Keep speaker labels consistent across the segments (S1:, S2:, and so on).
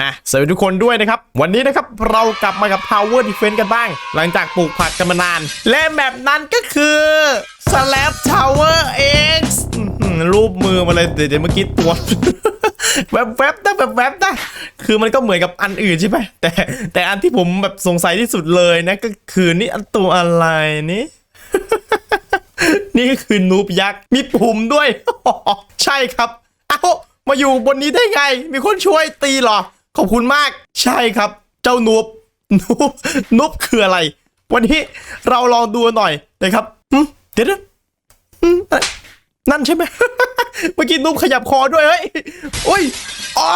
S1: อะสวัสดีทุกคนด้วยนะครับ วันนี้นะครับเรากลับมากับ Power Defense กันบ้าง หลังจากปลูกผักกันมานาน และแบบนั้นก็คือ Slab Tower X อื้อหือรูปมือมาเลยเดี๋ยวเมื่อกี้ตัวแวบๆนะแบบแวบๆนะคือมันก็เหมือนกับอันอื่นใช่ไหมแต่แต่อันที่ผมแบบสงสัยที่สุดเลยนะก็คือนี่อันตัวอะไรนี่นี่ก็คือนูบยักษ์มีปุ่มด้วย ใช่ครับ เอ้ามาอยู่บนนี้ได้ไง มีคนช่วยตีหรอ ขอบคุณมาก ใช่ครับ เจ้านูบนูบนูบคืออะไร วันนี้เราลองดูหน่อยนะครับเดี๋ยวนั่นใช่ไหมเมื่อกี้นูบขยับคอด้วยเฮ้ยโอ้ยอ๋อ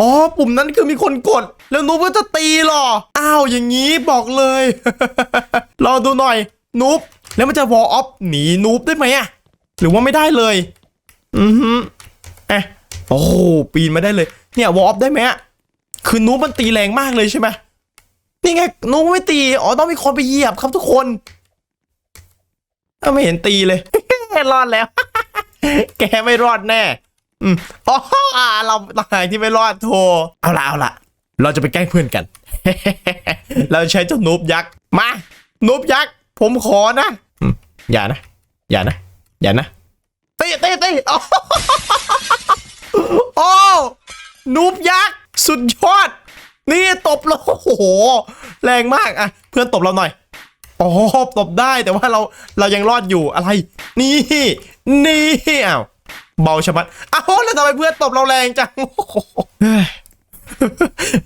S1: อ๋อปุ่มนั้นคือมีคนกด แล้วนูบก็จะตีหรอ อ้าวอย่างนี้บอกเลยลองดูหน่อยนูบแล้วมันจะวอลออฟหนีนูบได้ไหมอะหรือว่าไม่ได้เลย อือฮึเอะ โอ้โหปีนมาได้เลย เนี่ยวอลออฟได้ไหมอะคือนูมันตีแรงมากเลยใช่ไหมนี่ไงนูไม่ตีอ๋อต้องมีคนไปเหยียบครับทุกคนเอ้าไม่เห็นตีเลยรอดแล้ว แกไม่รอดแน่ อืมอ๋อเราตางหากที่ไม่รอดโทเอาละเอาละเราจะไปแกล้งเพื่อนกัน เราใช้เจ้านูบยักษ์มานูบยักษ์ผมขอนะอย่านะ อย่านะ อย่านะตีตีตีโอ้โอ้ นูบยักษ์สุดยอด นี่ตบเราโอ้โห แรงมากอะเพื่อนตบเราหน่อยอ๋อตบได้แต่ว่าเราเรายังรอดอยู่อะไร นี่ นี่อ้าวเบาชะมัดอ้าวแล้วทำไมเพื่อนตบเราแรงจัง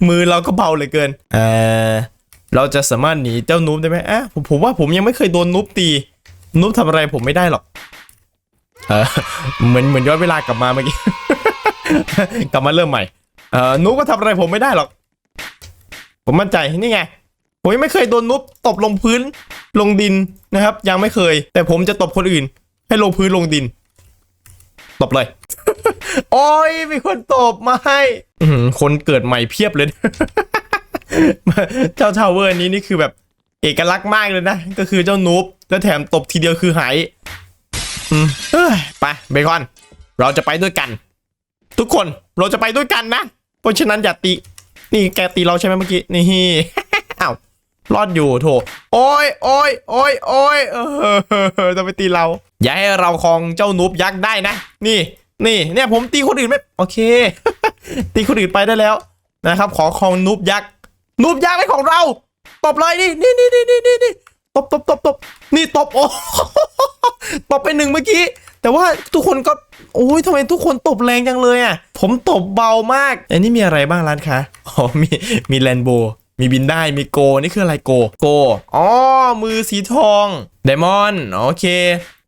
S1: มือเราก็เบาเหลือเกินเออเราจะสามารถหนีเจ้านูบได้ไหมอะผมผมว่าผมยังไม่เคยโดนนูบตีนูบทำอะไรผมไม่ได้หรอกเออเหมือนเหมือนย้อนเวลากลับมาเมื่อกี้ กลับมาเริ่มใหม่ เออนูบก็ทำอะไรผมไม่ได้หรอก ผมมั่นใจนี่ไง ผมยังไม่เคยโดนนุบตบลงพื้นลงดินนะครับ ยังไม่เคย แต่ผมจะตบคนอื่น ให้ลงพื้นลงดิน ตบเลย โอ้ยมีคนตบมาให้อืคนเกิดใหม่เพียบเลย เจ้าทาวเวอร์นี้นี่คือแบบ เอกลักษณ์มากเลยนะ ก็คือเจ้านูบแล้วแถมตบทีเดียวคือหาย อืมเอ้ยไปเบคอน เราจะไปด้วยกัน ทุกคนเราจะไปด้วยกันนะ เพราะฉะนั้นอย่าตี นี่แกตีเราใช่ไหมเมื่อกี้ นี่อ้าวรอดอยู่โถ โอ้ยโอ้ยโอ้ยโอ้ยเออจะไปตีเรา อย่าให้เราครองเจ้านูบยักษ์ได้นะ นี่ นี่เนี่ยผมตีคนอื่นไม่ โอเค ตีคนอื่นไปได้แล้วนะครับ ขอครองนูบยักษ์นูบยักษ์เป็นของเรา ตบเลยนี่นี่นี่นี่นี่นี่ตบตบตบตบนี่ตบโอ้ตบไปหนึ่งเมื่อกี้ แต่ว่าทุกคนก็โอ้ยทำไมทุกคนตบแรงจังเลยอะ ผมตบเบามาก อันนี้มีอะไรบ้างร้านค้าอ๋อมีมีแลนโบมีบินได้มีโก นี่คืออะไรโก โก อ๋อ มือสีทองไดมอนด์โอเค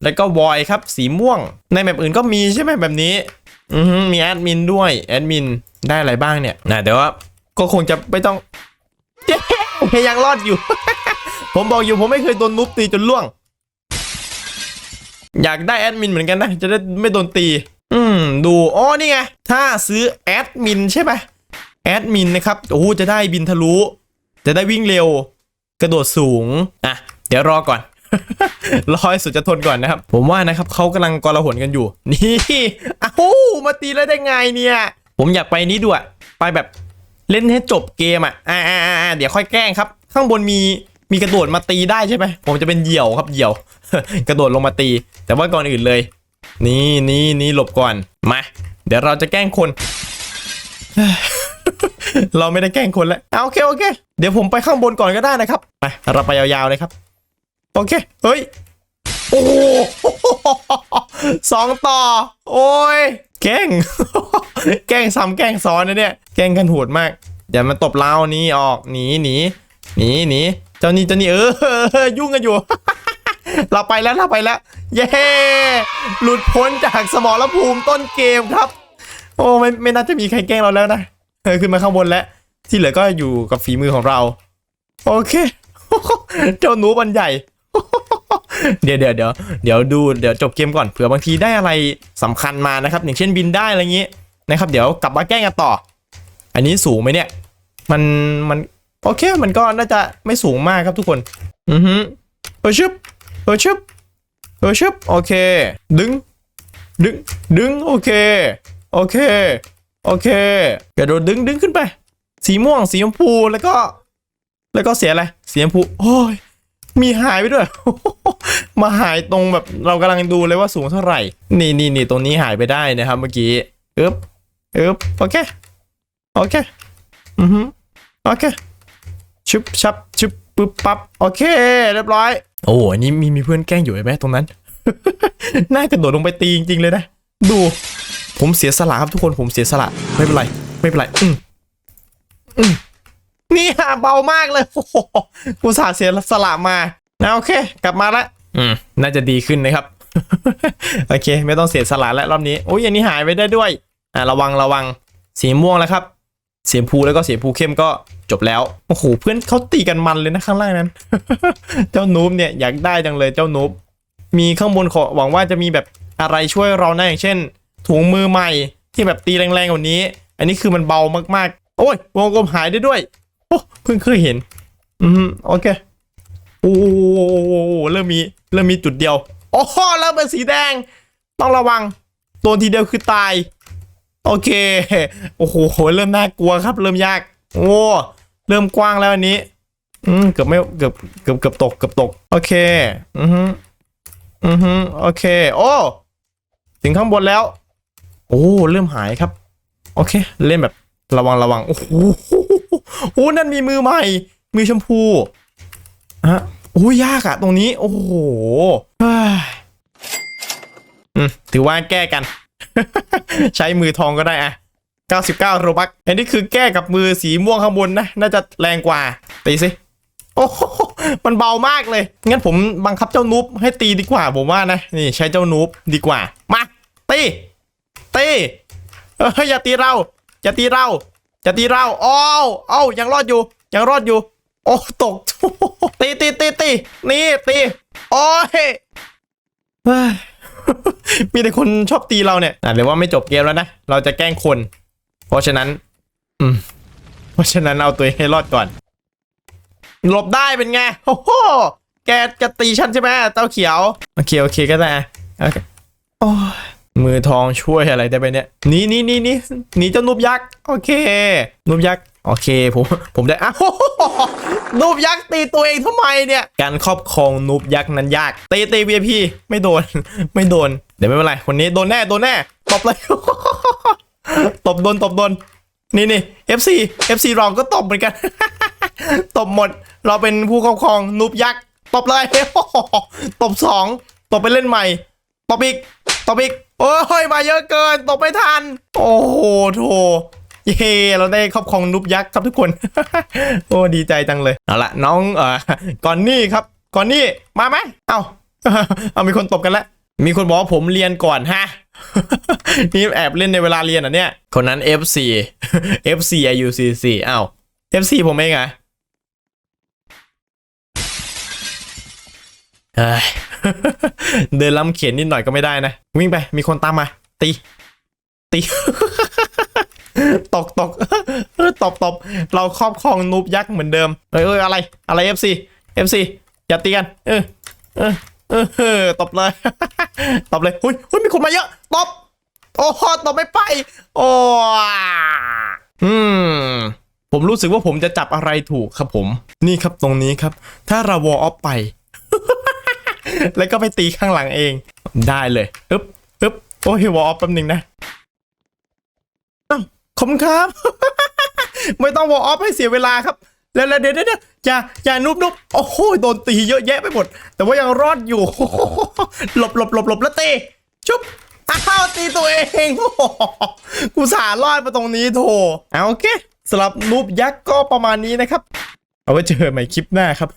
S1: แล้วก็วอยครับสีม่วง ในแบบอื่นก็มีใช่ไหมแบบนี้ อืมีแอดมินด้วยแอดมินได้อะไรบ้างเนี่ยนะแต่ว่าก็คงจะไม่ต้องเย้ยังรอดอยู่ ผมบอกอยู่ผมไม่เคยโดนนุบตีจนล่วง อยากได้แอดมินเหมือนกันนะ จะได้ไม่โดนตี อืม ดูอ๋อนี่ไง ถ้าซื้อแอดมินใช่ไหมแอดมินนะครับ โอ้จะได้บินทะลุ จะได้วิ่งเร็ว กระโดดสูง อะ เดี๋ยวรอก่อนรอให้สุดจะทนก่อนนะครับ ผมว่านะครับเขากำลังกลาหนกันอยู่ นี่อ้าวมาตีแล้วได้ไงเนี่ย ผมอยากไปนี้ด้วย ไปแบบเล่นให้จบเกมอะ อ่าเดี๋ยวค่อยแกล้งครับ ข้างบนมี มีกระโดดมาตีได้ใช่ไหมผมจะเป็นเหยี่ยวครับเหยี่ยว กระโดดลงมาตี แต่ว่าก่อนอื่นเลย นี่นี่นี่หลบก่อนมา เดี๋ยวเราจะแกล้งคน เราไม่ได้แกล้งคนแล้วเอาโอเคโอเค เดี๋ยวผมไปข้างบนก่อนก็ได้นะครับไปเราไปยาวๆเลยครับโอเคเฮ้ยโอ้สองต่อ โอ้ย แกล้ง แกล้งซ้ำแกล้งซ้อนนะเนี่ย แกล้งกันโหดมาก อย่ามาตบเรานี่ออก หนีหนีหนีหนี เจ้านี่เจ้านี่เออ ยุ่งกันอยู่ เราไปแล้วเราไปแล้ว เย้หลุดพ้นจากสมรภูมิต้นเกมครับ โอ้ไม่ไม่น่าจะมีใครแกล้งเราแล้วนะเออขึ้นมาข้างบนแล้ว ที่เหลือก็อยู่กับฝีมือของเรา โอเค เจ้าหนูบันใหญ่ เดี๋ยวเดี๋ยวเดี๋ยวเดี๋ยวดูเดี๋ยวจบเกมก่อนเผื่อบางทีได้อะไรสำคัญมานะครับ อย่างเช่นบินได้อะไรอย่างงี้นะครับ เดี๋ยวกลับมาแกล้งกันต่อ อันนี้สูงไหมเนี่ย มันมัน โอเคมันก็น่าจะไม่สูงมากครับทุกคน อือฮึเออชึบเออชึบเออชึบโอเค ดึง ดึง ดึง โอเค โอเค โอเคกระโดดดึง ดึงขึ้นไป สีม่วง สีชมพู แล้วก็ แล้วก็เสียอะไร สีชมพู โอ้ย มีหายไปด้วย มาหายตรงแบบเรากำลังดูเลยว่าสูงเท่าไหร่ นี่นี่นี่ตรงนี้หายไปได้นะครับเมื่อกี้อึ๊บอึ๊บโอเค โอเค อือฮึโอเค ชุบชับชุบปึ๊บปั๊บโอเค เรียบร้อย โอ้อันนี้มีมีเพื่อนแกล้งอยู่ไหมตรงนั้น น่ากระโดดลงไปตีจริงๆเลยนะ ดู ผมเสียสละครับทุกคนผมเสียสละ ไม่เป็นไร ไม่เป็นไร อืมอืมนี่ฮะเบามากเลยโอ้โหกูสาห์เสียสละมานะโอเค กลับมาละอืมน่าจะดีขึ้นนะครับ โอเค ไม่ต้องเสียสละแล้วรอบนี้โอ้ยอันนี้หายไปได้ด้วย อ่าระวังระวังสีม่วงแล้วครับ สีชมพูแล้วก็เสีชมพูเข้มก็จบแล้ว โอ้โห เพื่อนเขาตีกันมันเลยนะข้างล่างนั้น เจ้านูบเนี่ยอยากได้จังเลยเจ้านูบมีข้างบนขอหวังว่าจะมีแบบอะไรช่วยเรานะอย่างเช่น ถุงมือใหม่ที่แบบตีแรงๆกว่านี้ อันนี้คือมันเบามากๆ โอ้ยวงกลมหายได้ด้วยโอ้เพิ่งเคยเห็น อืมโอเคโอ้เริ่มมีเริ่มมีจุดเดียวโอ้เริ่มเป็นสีแดง ต้องระวังตัวทีเดียวคือตาย โอเค โอ้โห เริ่มน่ากลัวครับ เริ่มยาก โอ้ เริ่มกว้างแล้วอันนี้ อืม เกือบไม่ เกือบ เกือบ เกือบตก เกือบตก โอเค อือฮึอือฮึโอเค โอ้ ถึงข้างบนแล้ว โอ้ เริ่มหายครับ โอเค เล่นแบบระวังระวัง โอ้โหโอ้นั่นมีมือใหม่ มือชมพูฮะโอ้ยากอะตรงนี้ โอ้โหถือว่าแก้กัน ใช้มือทองก็ได้อะ99โรบักอันนี้คือแก้กับมือสีม่วงข้างบนนะ น่าจะแรงกว่าตีสิโอ้มันเบามากเลย งั้นผมบังคับเจ้านูบให้ตีดีกว่าผมว่านะ นี่ใช้เจ้านูบดีกว่า มาตีตีเอ้ยอย่าตีเราอย่าตีเราอย่าตีเราอ้าวเอ้ายังรอดอยู่ยังรอดอยู่ โอ้ตกตีตีตีตีนี่ตีโอ้ย มีแต่คนชอบตีเราเนี่ยอะเดี๋ยวว่าไม่จบเกมแล้วนะ เราจะแกล้งคน เพราะฉะนั้น อืม เพราะฉะนั้นเอาตัวให้รอดก่อน หลบได้เป็นไง โอ้โห แกจะตีฉันใช่ไหมเต้าเขียว โอเคโอเคก็ได้โอเคโอ้ยมือทองช่วยอะไรได้ไปเนี่ยหนี่นี่นี่นี่หนีเจ้านุบยักษ์ โอเค นุบยักษ์ โอเคผมผมได้อ้าวนูบยักษ์ตีตัวเองทำไมเนี่ยการครอบครองนูบยักษ์นั้นยากตีตี VIP ไม่โดน ไม่โดน เดี๋ยวไม่เป็นไรคนนี้โดนแน่โดนแน่ตบเลยตบโดนตบโดนนี่นี่ FC FC รองก็ตบเหมือนกัน ตบหมด เราเป็นผู้ครอบครองนูบยักษ์ตบเลยตบสองตบไปเล่นใหม่ตบอีกตบอีกโอ้ยมาเยอะเกินตบไม่ทัน โอ้โหโถ เย้เราได้ครอบครองนุบยักษ์ครับทุกคน โอ้ดีใจจังเลยเอาละน้องเอ่อก่อนนี่ครับก่อนนี่มาไหมเอาเอามีคนตบกันแล้วมีคนบอกว่าผมเรียนก่อนฮะนี่แอบเล่นในเวลาเรียนอะเนี่ย คนนั้น FC FC อายุ44อ้าว FC ผมเองเหรอะเดินล้ำเขียนนิดหน่อยก็ไม่ได้นะ วิ่งไปมีคนตามมา ตี ตี บตบเราครอบครองนูบยักษ์เหมือนเดิมเอ้ยเอ้ยอะไรอะไร FC FC อย่าตีกันเออเออเออตบเลยตบเลยหุ้ยหุ้ยมีคนมาเยอะตบโอ้โหตบไม่ไป โอ้อืมผมรู้สึกว่าผมจะจับอะไรถูกครับผม นี่ครับตรงนี้ครับ ถ้าเราวอลออฟไป แล้วก็ไปตีข้างหลังเอง ได้เลยอึ๊บอึ๊บโอ้ยวอลออฟแป๊บหนึงนะขอบคุณครับ ไม่ต้องวอลออฟให้เสียเวลาครับ แล้วแล้วเดี๋ยวเดี๋ยวเดี๋ยวอย่าอย่านุบนุบโอ้โหโดนตีเยอะแยะไปหมด แต่ว่ายังรอดอยู่ หลบหลบหลบหลบแล้วตีชุบอ้าวตีตัวเองกูสารอดมาตรงนี้โถเอาโอเคสำหรับนุบยักษ์ก็ประมาณนี้นะครับ เอาไว้เจอใหม่คลิปหน้าครับ